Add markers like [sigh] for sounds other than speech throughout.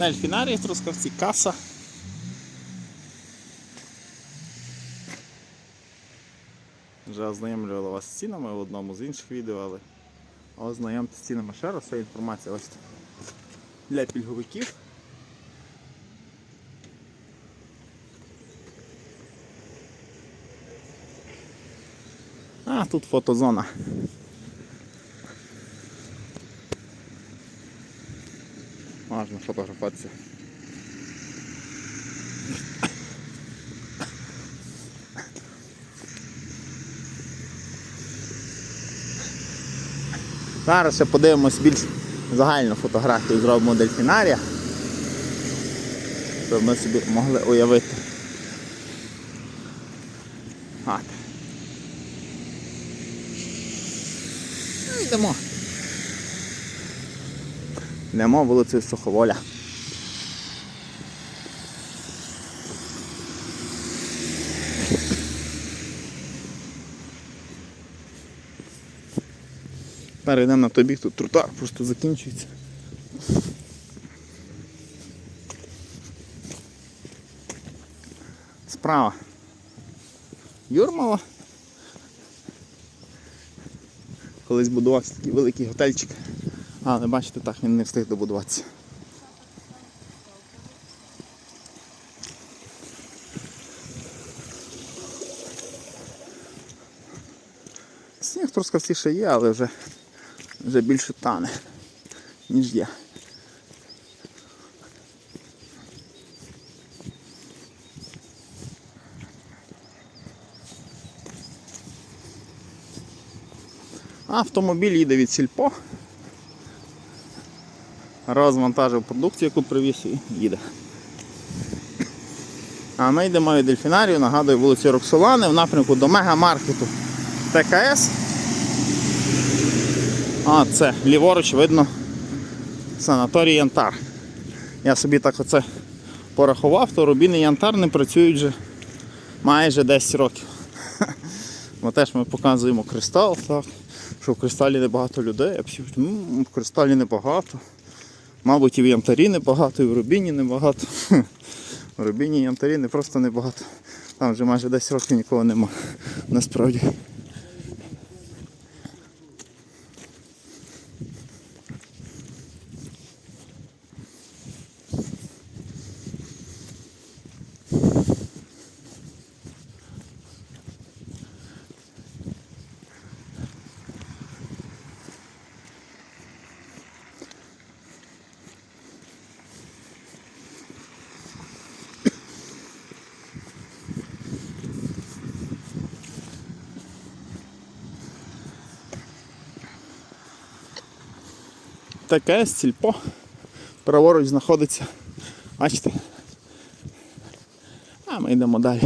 На Ельфінарії Трускавці каса. Вже ознайомлювали вас з цінами в одному з інших відео, але ознайомтесь з цінами ще раз, вся інформація ось для пільговиків. А, тут фотозона. Можна фотографуватися. Зараз ще подивимось більш загальну фотографію зробимо дельфінарія. Щоб ми собі могли уявити. От. Ну, Йдемо. Йдемо вулицею Суховоля. Перейдемо на той бік, тут тротуар просто закінчується. Справа. Юрмала. Колись будувався такий великий готельчик. Але бачите, так він не встиг добудуватися. Сніг Трускавці ще є, але вже, вже більше тане, ніж є. Автомобіль їде від сільпо. Розвантажив продукцію, яку привіз і їде. А ми йдемо від дельфінарію, нагадую, вулицю Роксолани в напрямку до мегамаркету ТКС. А, це ліворуч видно санаторій Янтар. Я собі так оце порахував, то Рубін і Янтар не працюють вже майже 10 років. Бо теж ми показуємо кристал, так, що в кристалі небагато людей, а всі, в кристалі небагато. Мабуть, і в ямтарі небагато, і в Рубіні небагато. [laughs] В Рубіні і Янтарі не просто небагато. Там вже майже 10 років нікого нема. Насправді. Таке сільпо. Праворуч знаходиться. Бачите? А ми йдемо далі.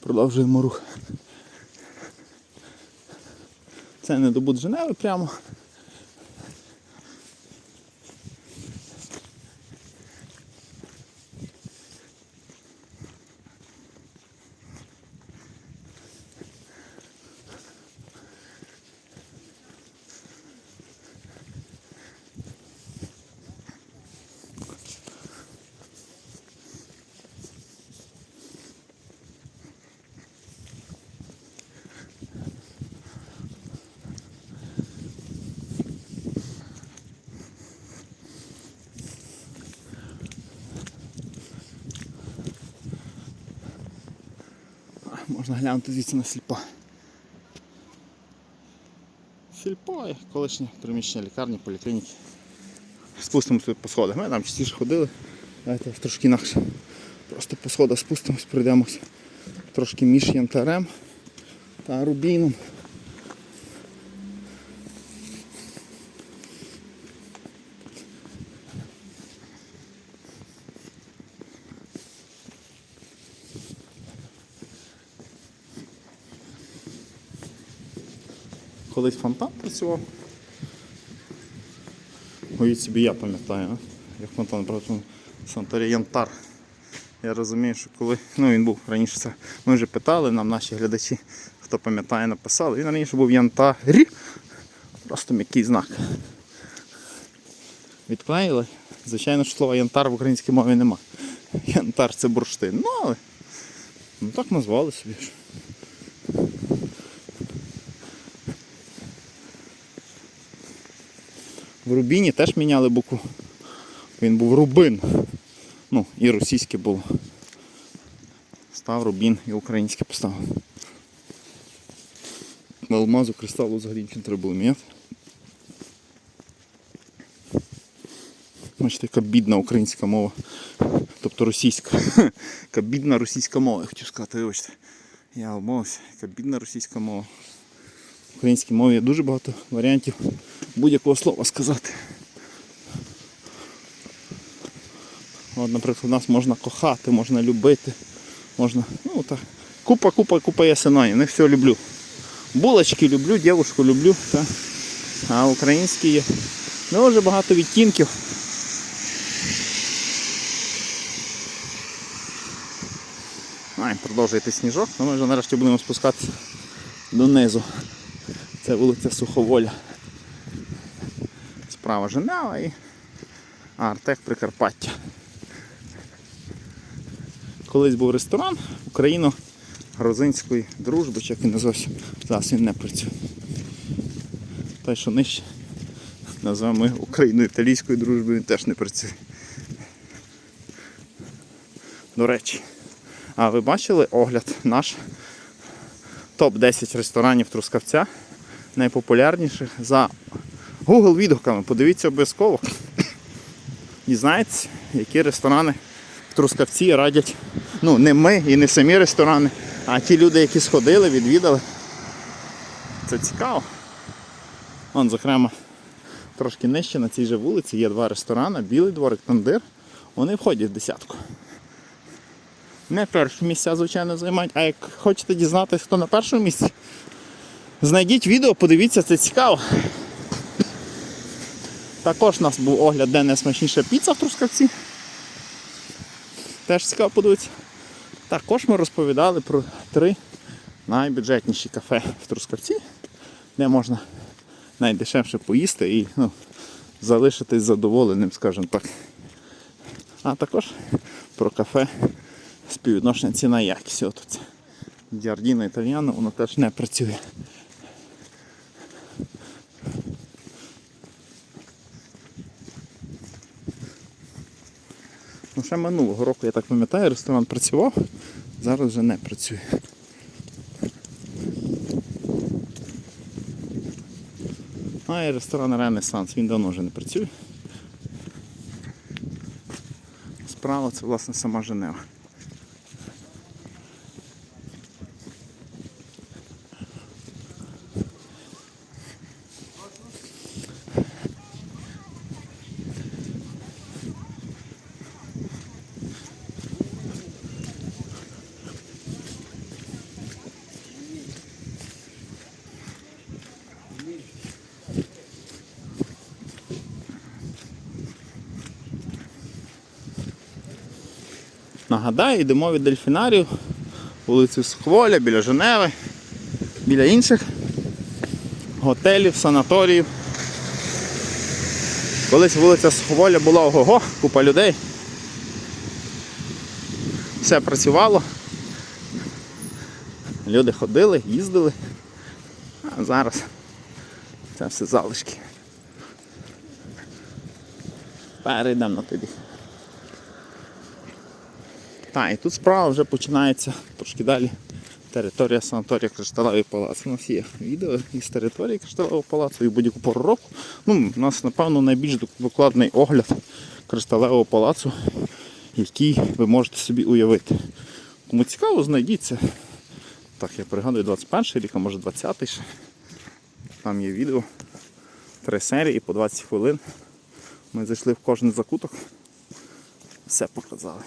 Продовжуємо рух. Це не добут Женеви прямо. Можна глянути звідси на сільпо. Сільпо і колишнє приміщення лікарні, поліклініки. Спустимося по сходах. Ми там частіше ходили. Давайте трошки інакше. Просто по сходах спустимось, пройдемося трошки між янтарем та рубіном. Колись фонтан працював. Уявіть собі, я пам'ятаю, як фонтан працював Санторі Янтар. Я розумію, що коли ну він був раніше це. Ми вже питали, нам наші глядачі, хто пам'ятає, написали. Він раніше був Янтарі. Просто м'який знак. Відклеїли Звичайно, що слова янтар в українській мові нема. Янтар це бурштин. Ну, але ну, так назвали собі В Рубіні теж міняли букву. Він був Рубин. Ну, і російське було. Став Рубін і українське поставили. Алмазу, кристалу взагалі нічого не треба було міняти. Бачите, яка бідна українська мова. Тобто російська. [laughs] Яка бідна російська мова, я хотів сказати, вибачте. Я обмовився, яка бідна російська мова. В українській мові є дуже багато варіантів будь-якого слова сказати. От, наприклад, нас можна кохати, можна любити, можна. Ну так. Купа, купа, купа є синонімів, не все люблю. Булочки люблю, дівушку люблю. Та. А українські є. Дуже багато відтінків. Ай, продовжується сніжок, але ми вже нарешті будемо спускатися донизу. Це вулиця Суховоля. Справа Женева і Артек Прикарпаття. Колись був ресторан Україно-грузинської дружби, чи як він називався, зараз він не працює. Той, що нижче, називаємо Україно-італійською дружбою, він теж не працює. До речі, а ви бачили огляд наш топ-10 ресторанів Трускавця, найпопулярніших за Google відгуками. Подивіться обов'язково. Дізнаєтесь, які ресторани в Трускавці радять. Ну, не ми і не самі ресторани, а ті люди, які сходили, відвідали. Це цікаво. Вон, зокрема, трошки нижче на цій же вулиці є два ресторани, білий дворик, тандир. Вони входять в десятку. Не перші місця, звичайно, займають, а як хочете дізнатися, хто на першому місці, знайдіть відео, подивіться, це цікаво. Також у нас був огляд, де найсмачніша піца в Трускавці. Теж цікаво подивитися. Також ми розповідали про три найбюджетніші кафе в Трускавці, де можна найдешевше поїсти і ну, залишитись задоволеним, скажімо так. А також про кафе співвідношення ціна якість. Діардіно Італіано, воно теж не працює. Ще минулого року, я так пам'ятаю, ресторан працював, зараз вже не працює. А і ресторан Ренесанс, він давно вже не працює. Справа це власне сама Женева. Нагадаю, йдемо від дельфінарію, вулицю Схволя, біля Женеви, біля інших готелів, санаторіїв. Колись вулиця Схволя була ого-го, купа людей. Все працювало. Люди ходили, їздили. А зараз це все залишки. Перейдемо на тоді. Так, і тут справа вже починається трошки далі. Територія санаторія Кришталевий палац. У нас є відео із території Кришталевого палацу і будь-яку пору року. Ну, у нас, напевно, найбільш докладний огляд Кришталевого палацу, який ви можете собі уявити. Кому цікаво, знайдіться. Так, я пригадую 21 рік, а може 20-й. ще. Там є відео. Три серії по 20 хвилин. Ми зайшли в кожен закуток. Все показали.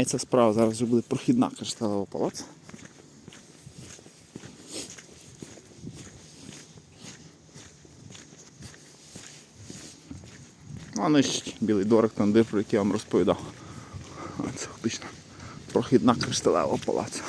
І ця справа, зараз вже буде прохідна кришталева палацу. А ну ще білий дорик тандир, про який я вам розповідав. Це фактично прохідна кришталева палаця.